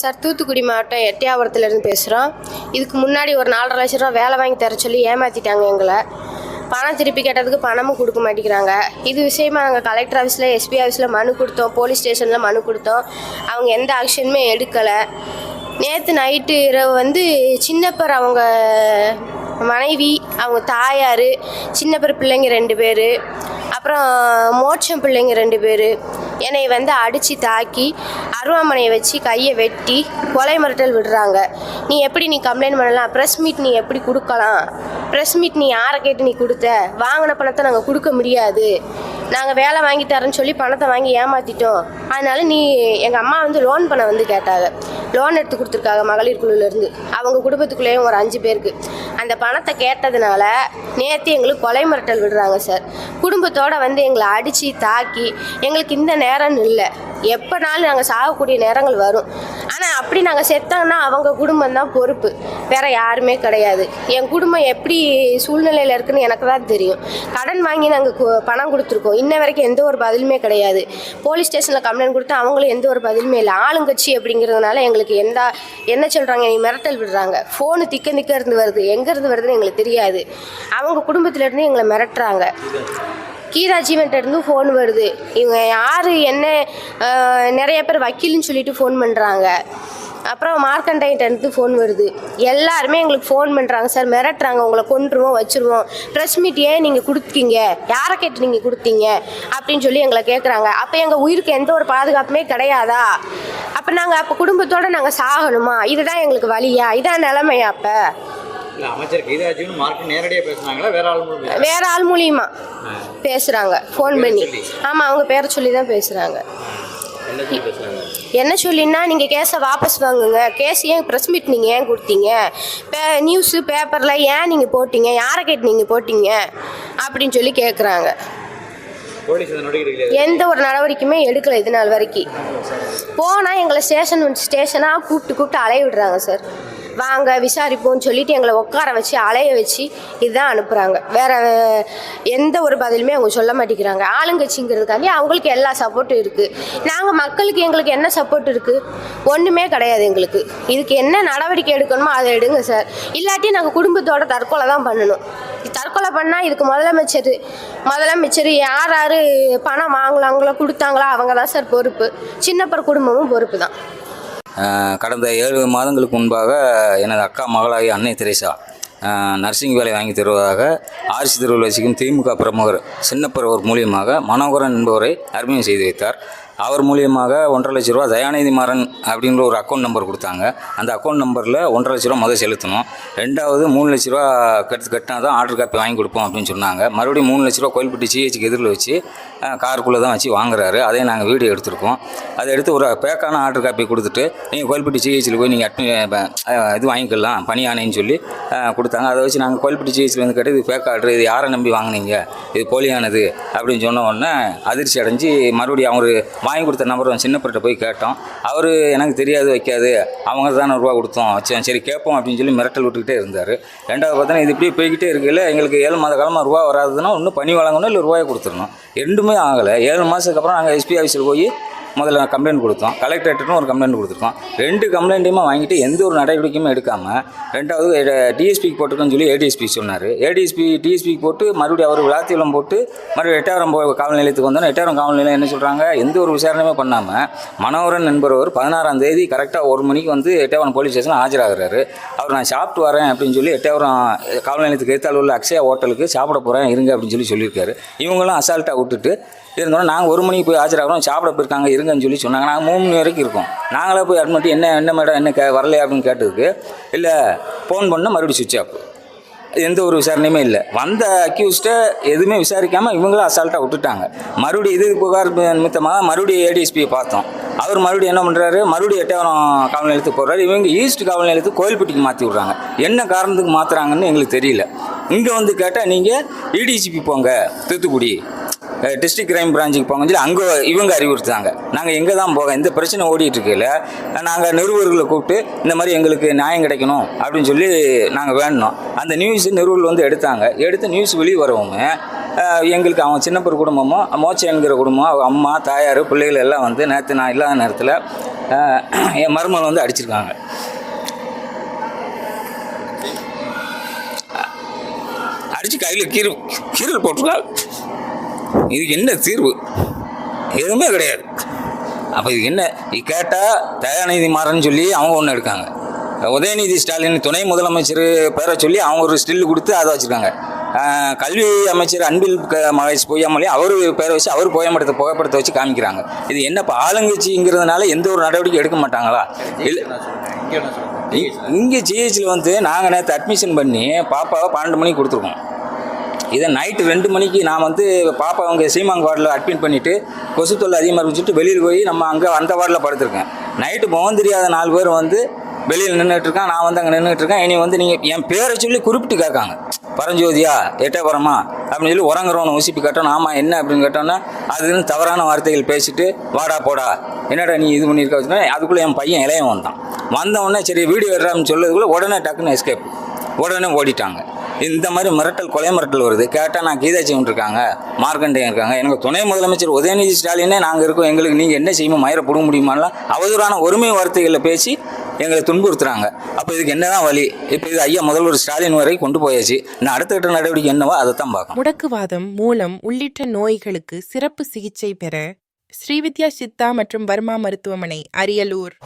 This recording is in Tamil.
சார் தூத்துக்குடி மாவட்டம் எட்டியாபுரத்துலேருந்து பேசுகிறோம் இதுக்கு முன்னாடி ஒரு நாலரை லட்ச ரூபா வேலை வாங்கி தர சொல்லி ஏமாற்றிட்டாங்க எங்களை. பணம் திருப்பி கேட்டதுக்கு பணமும் கொடுக்க மாட்டேங்கிறாங்க. இது விஷயமா நாங்கள் கலெக்டர் ஆஃபீஸில் எஸ்பி ஆஃபீஸில் மனு கொடுத்தோம் போலீஸ் ஸ்டேஷனில் மனு கொடுத்தோம். அவங்க எந்த ஆக்ஷனுமே எடுக்கலை. நேற்று நைட்டு இரவு வந்து சின்னப்பர் அவங்க மனைவி அவங்க தாயார் சின்னப்பர் பிள்ளைங்க ரெண்டு பேர் அப்புறம் மோட்சம் பிள்ளைங்க ரெண்டு பேர் என்னை வந்து அடித்து தாக்கி அருவாமனையை வச்சு கையை வெட்டி கொலை மிரட்டல் விடுறாங்க. நீ எப்படி நீ கம்ப்ளைண்ட் பண்ணலாம்? ப்ரெஸ் மீட் நீ எப்படி கொடுக்கலாம்? ப்ரெஸ் மீட் நீ யாரை கேட்டு நீ கொடுத்த? வாங்கின பணத்தை நாங்கள் கொடுக்க முடியாது. நாங்கள் வேலை வாங்கி தரேன்னு சொல்லி பணத்தை வாங்கி ஏமாற்றிட்டோம் அதனால நீ எங்கள் அம்மா வந்து லோன் பணம் வந்து கேட்டாங்க. லோன் எடுத்து கொடுத்துருக்காங்க மகளிர் குழுலேருந்து. அவங்க குடும்பத்துக்குள்ளேயும் ஒரு அஞ்சு பேருக்கு. அந்த பணத்தை கேட்டதுனால நேற்று எங்களுக்கு கொலை மிரட்டல் விடுறாங்க சார். குடும்பத்தோடு வந்து எங்களை அடித்து தாக்கி எங்களுக்கு இந்த நேரம்னு இல்லை. எப்போனாலும் நாங்கள் சாகக்கூடிய நேரங்கள் வரும். ஆனால் அப்படி நாங்கள் செத்தோன்னா அவங்க குடும்பம் தான் பொறுப்பு. வேற யாருமே கிடையாது. என் குடும்பம் எப்படி சூழ்நிலையில் இருக்குன்னு எனக்கு தான் தெரியும். கடன் வாங்கி நாங்கள் பணம் கொடுத்துருக்கோம். இன்ன வரைக்கும் எந்த ஒரு பதிலுமே கிடையாது. போலீஸ் ஸ்டேஷனில் கம்ப்ளைண்ட் கொடுத்து அவங்களும் எந்த ஒரு பதிலுமே இல்லை. ஆளுங்கட்சி அப்படிங்கிறதுனால எங்களுக்கு எந்த என்ன சொல்கிறாங்க நீ மிரட்டல் விடுறாங்க. ஃபோனு திக்க திக்க இருந்து வருது. எங்கேருந்து வருதுன்னு எங்களுக்கு தெரியாது. அவங்க குடும்பத்திலேருந்து எங்களை மிரட்டுறாங்க. கீதா ஃபோன் வருது. இவங்க யார் என்ன நிறைய பேர் வக்கீல்னு சொல்லிட்டு ஃபோன் பண்ணுறாங்க அப்புறம் மார்க்கண்டையிட்டருந்து ஃபோன் வருது. எல்லாருமே எங்களுக்கு ஃபோன் பண்ணுறாங்க சார் மிரட்டுறாங்க. உங்களை கொண்டுருவோம் வச்சுருவோம். ப்ரெஸ் மீட் ஏன் நீங்கள் கொடுத்தீங்க? யாரை கேட்டு நீங்கள் கொடுத்தீங்க? அப்படின்னு சொல்லி எங்களை கேட்குறாங்க அப்போ எங்கள் உயிருக்கு எந்த ஒரு பாதுகாப்புமே கிடையாதா? அப்போ நாங்கள் அப்போ குடும்பத்தோடு நாங்கள் சாகணுமா? இதுதான் எங்களுக்கு வழியா? இதான் நிலமையா அப்போ? இல்ல அமைச்சர் கைதாஜின்னு மார்க் நேரடியாக பேசுனாங்களா? வேற ஆள் பேசுனாங்களா? வேற ஆள் மூலியமா பேசுகிறாங்க ஃபோன் பண்ணி. ஆமாம் அவங்க பேரை சொல்லி தான் பேசுகிறாங்க என்ன சொல்லினா நீங்கள் கேஸை வாபஸ் வாங்குங்க. கேஸ் ஏன் ப்ரெஸ் மீட் நீங்கள் ஏன் கொடுத்தீங்க? பே நியூஸு பேப்பரில் ஏன் நீங்கள் போட்டீங்க? யாரை கேட்டு நீங்கள் போட்டீங்க? அப்படின்னு சொல்லி கேட்குறாங்க எந்த ஒரு நடவடிக்கையுமே எடுக்கலை இது நாள் வரைக்கும். போனால் எங்களை ஸ்டேஷன் ஸ்டேஷனாக கூப்பிட்டு கூப்பிட்டு அலைய விடுறாங்க சார் வாங்க விசாரிப்போம்னு சொல்லிட்டு எங்களை உட்கார வச்சு அலைய வச்சு இதுதான் அனுப்புகிறாங்க வேற எந்த ஒரு பதிலுமே அவங்க சொல்ல மாட்டேங்கிறாங்க. ஆளுங்கட்சிங்கிறதுக்காண்டி அவங்களுக்கு எல்லா சப்போர்ட்டும் இருக்குது நாங்கள் மக்களுக்கு எங்களுக்கு என்ன சப்போர்ட் இருக்குது ஒன்றுமே கிடையாது எங்களுக்கு. இதுக்கு என்ன நடவடிக்கை எடுக்கணுமோ அதை எடுங்க சார் இல்லாட்டி நாங்கள் குடும்பத்தோட தற்கொலை தான் பண்ணணும். தற்கொலை பண்ணால் இதுக்கு முதலமைச்சர் முதலமைச்சர் யார் யார் பணம் வாங்கலாங்களோ கொடுத்தாங்களோ அவங்க தான் சார் பொறுப்பு. சின்னப்பர் குடும்பமும் பொறுப்பு தான். கடந்த ஏழு மாதங்களுக்கு முன்பாக எனது அக்கா மகளாகிய அன்னை தெரேசா நர்சிங் வேலை வாங்கி தருவதாக ஆர்சி தெருவில் வசிக்கும் திமுக பிரமுகர் சின்னப்பரவர் மூலியமாக மனோகரன் என்பவரை அறிமுகம் செய்து வைத்தார். அவர் மூலியமாக ஒன்றரை லட்ச ரூபா தயாநிதி மாறன் அப்படின்ற ஒரு அக்கௌண்ட் நம்பர் கொடுத்தாங்க. அந்த அக்கௌண்ட் நம்பரில் ஒன்றரை லட்ச ரூபா முதல் செலுத்தணும். ரெண்டாவது மூணு லட்ச ரூபா கட்டு கட்டினா தான் ஆர்டர் காப்பி வாங்கி கொடுப்போம் அப்படின்னு சொன்னாங்க. மறுபடியும் மூணு லட்ச ரூபா கோயில்பட்டி சிஹெச்சுக்கு எதிரில் வச்சு காருக்குள்ளே தான் வச்சு வாங்குறாரு. அதே நாங்கள் வீடியோ எடுத்திருக்கோம். அதை எடுத்து ஒரு பேக்கான ஆர்டர் காப்பி கொடுத்துட்டு நீங்கள் கோயில்பட்டி சிஹெச்சில் போய் நீங்கள் அட்மி இது வாங்கிக்கலாம் பணி ஆணைன்னு சொல்லி கொடுத்தாங்க. அதை வச்சு நாங்கள் கோயில்பட்டி சிஹெச்சில் வந்து கேட்டு இது பேக் ஆர்டர் இது யாரை நம்பி வாங்குனீங்க? இது போலியானது? அப்படின்னு சொன்ன உடனே அதிர்ச்சி அடைஞ்சு மறுபடியும் அவர் வாங்கி கொடுத்த நம்பர் சின்னப்பட்ட போய் கேட்டோம். அவர் எனக்கு தெரியாது வைக்காது. அவங்க தான் ரூபா கொடுத்தோம். சரி சரி கேட்போம் அப்படின்னு சொல்லி மிரட்டல் விட்டுக்கிட்டே இருந்தார். ரெண்டாவது பார்த்தோன்னா இது இப்படியே போய்கிட்டே இருக்கையில் எங்களுக்கு ஏழு மாத காலமாக ரூபா வராதுன்னா ஒன்று பணி வழங்கணும் இல்லை ரூபாயை கொடுத்துடணும். ரெண்டுமே ஆகலை. ஏழு மாதத்துக்கு அப்புறம் நாங்கள் எஸ்பி ஆஃபீஸில் போய் முதல்ல கம்ப்ளைண்ட் கொடுத்தோம். கலெக்டரேட்டுன்னு ஒரு கம்ப்ளைண்ட் கொடுத்துருக்கோம். ரெண்டு கம்ப்ளைண்ட்டையுமே வாங்கிட்டு எந்த ஒரு நடவடிக்கையுமே எடுக்காமல் ரெண்டாவது டிஎஸ்பிக்கு போட்டுக்கோன்னு சொல்லி ஏடிஎஸ்பி சொன்னார். ஏடிஎஸ்பி டிஎஸ்பிக்கு போட்டு மறுபடியும் அவர் விளாத்தியலம் போட்டு மறுபடியும் எட்டாயிரம் போ காவல் நிலையத்துக்கு வந்தோம் எட்டாயிரம் காவல் நிலையம் என்ன சொல்கிறாங்க எந்த ஒரு விசாரணையுமே பண்ணாமல் மனோகரன் என்பவர் பதினாறாம் தேதி கரெக்டாக ஒரு மணிக்கு வந்து எட்டாவரம் போலீஸ் ஸ்டேஷனில் ஆஜராகிறாரு. அவர் நான் சாப்பிட்டு வரேன் அப்படின்னு சொல்லி எட்டாவரம் காவல் நிலையத்துக்கு எதிர்த்தால் உள்ள அக்ஷயா ஹோட்டலுக்கு சாப்பிட போகிறேன் இருங்க அப்படின்னு சொல்லி சொல்லியிருக்காரு. இவங்களும் அசால்ட்டாக விட்டுட்டு இருந்தோம் நாங்கள் ஒரு மணிக்கு போய் ஆஜராகிறோம். சாப்பிட போயிருக்காங்க இருங்கன்னு சொல்லி சொன்னாங்க. நாங்கள் மூணு மணி வரைக்கும் இருக்கோம். நாங்களே போய் அட்மிட் என்ன என்ன மேடம் என்ன கே வரலையா? அப்படின்னு கேட்டதுக்கு இல்லை ஃபோன் பண்ணால் மறுபடியும் சுவிட்ச் ஆஃப் எந்த ஒரு விசாரணையுமே இல்லை. வந்த அக்யூஸ்ட்டை எதுவுமே விசாரிக்காமல் இவங்களும் அசால்ட்டாக விட்டுட்டாங்க. மறுபடியும் இது புகார் நிமித்தமாக மறுபடியும் ஏடிஎஸ்பியை பார்த்தோம். அவர் மறுபடியும் என்ன பண்ணுறாரு மறுபடியும் எட்டாயிரம் காவல் நிலையத்துக்கு போகிறாரு இவங்க ஈஸ்ட் காவல் நிலையத்துக்கு கோயில்பட்டிக்கு மாற்றி விட்றாங்க. என்ன காரணத்துக்கு மாற்றுறாங்கன்னு எங்களுக்கு தெரியல. இங்கே வந்து கேட்டால் நீங்கள் இடிஜிபி போங்க. தூத்துக்குடி. டிஸ்ட்ரிக்ட் கிரைம் பிரான்ச்சுக்கு போங்கன்னு சொல்லி அங்கே இவங்க அறிவுறுத்தாங்க நாங்கள் எங்கே தான் போக இந்த பிரச்சனை ஓடிட்டு இருக்கையில் நாங்கள் நிறுவர்களை கூப்பிட்டு இந்த மாதிரி எங்களுக்கு நியாயம் கிடைக்கணும் அப்படின்னு சொல்லி நாங்கள் வேணும் அந்த நியூஸ் நிருபர்கள் வந்து எடுத்தாங்க. எடுத்து நியூஸ் வெளியே வரவங்க எங்களுக்கு அவன் சின்னப்பர் குடும்பமும் மோச்ச என்கிற குடும்பம் அவங்க அம்மா தாயார் பிள்ளைகள் எல்லாம் வந்து நேற்று நான் இல்லாத நேரத்தில் என் மருமகள் வந்து அடிச்சிருக்காங்க. அடித்து கையில் கீறு கீரல் போட்டிருக்காங்க. இதுக்கு என்ன தீர்வு? எதுவுமே கிடையாது. அப்போ இதுக்கு என்ன? இது கேட்டால் தயாநிதி மாறன் சொல்லி அவங்க ஒன்று எடுக்காங்க. உதயநிதி ஸ்டாலின் துணை முதலமைச்சர் பேரை சொல்லி அவங்க ஒரு ஸ்டில் கொடுத்து அதை வச்சுருக்காங்க. கல்வி அமைச்சர் அன்பில் மகேஷ் பொய்யாமொழி அவர் பேரை வச்சு அவர் புகைப்படத்தை புகைப்படத்தை வச்சு காமிக்கிறாங்க. இது என்ன இப்போ ஆளுங்கட்சிங்கிறதுனால எந்த ஒரு நடவடிக்கை எடுக்க மாட்டாங்களா? இல்லை. இங்கே ஜிஹெச்சில் வந்து நாங்கள் நேற்று அட்மிஷன் பண்ணி பாப்பாவை பன்னெண்டு மணிக்கு கொடுத்துருக்கோம். இதை நைட்டு ரெண்டு மணிக்கு நான் வந்து பாப்பா அவங்க சீமாங்க வார்டில் அட்மிட் பண்ணிவிட்டு கொசு தொல்லை அதிகமாக இருந்துச்சுட்டு வெளியில் போய் நம்ம அங்கே அந்த வார்டில் படுத்திருக்கேன். நைட்டு முகம் தெரியாத நாலு பேர் வந்து வெளியில் நின்றுட்டு இருக்கான் நான் வந்து அங்கே நின்றுட்டு இருக்கேன். இனி வந்து நீங்கள் என் பேரை சொல்லி குறிப்பிட்டு கேட்காங்க. பரஞ்சோதியா எட்டயபுரமா அப்படின்னு சொல்லி உறங்குறவனை ஊசிப்பி கட்டணும் ஆமாம் என்ன அப்படின்னு கேட்டோன்னா அதுன்னு தவறான வார்த்தைகள் பேசிட்டு வாடா போடா என்னடா நீ இது பண்ணியிருக்க வச்சுன்னா அதுக்குள்ளே என் பையன் இளையன் வந்தான் வந்தவொடனே சரி வீடியோ எடுறான்னு சொல்லதுக்குள்ளே உடனே டக்குன்னு எஸ்கேப் உடனே ஓடிட்டாங்க. இந்த மாதிரி மிரட்டல் கொலை மிரட்டல் வருது. கேட்டால் நான் கீதாச்சிவன் இருக்காங்க மார்க்கண்டேயன் இருக்காங்க. எனக்கு துணை முதலமைச்சர் உதயநிதி ஸ்டாலினே நாங்கள் இருக்கோம். எங்களுக்கு நீங்கள் என்ன செய்யுமோ மயிரை பிடுங்க முடியுமாலாம் அவதூறான ஒருமை வார்த்தைகளை பேசி எங்களை துன்புறுத்துறாங்க. அப்போ இதுக்கு என்னதான் வழி? இப்போ இது ஐயா முதல்வர் ஸ்டாலின் வரை கொண்டு போயாச்சு. நான் அடுத்த கட்ட நடவடிக்கை என்னவோ அதை தான் பார்க்கணும். முடக்குவாதம் மூலம் உள்ளிட்ட நோய்களுக்கு சிறப்பு சிகிச்சை பெற ஸ்ரீவித்யா சித்தா மற்றும் வர்மா மருத்துவமனை அரியலூர்.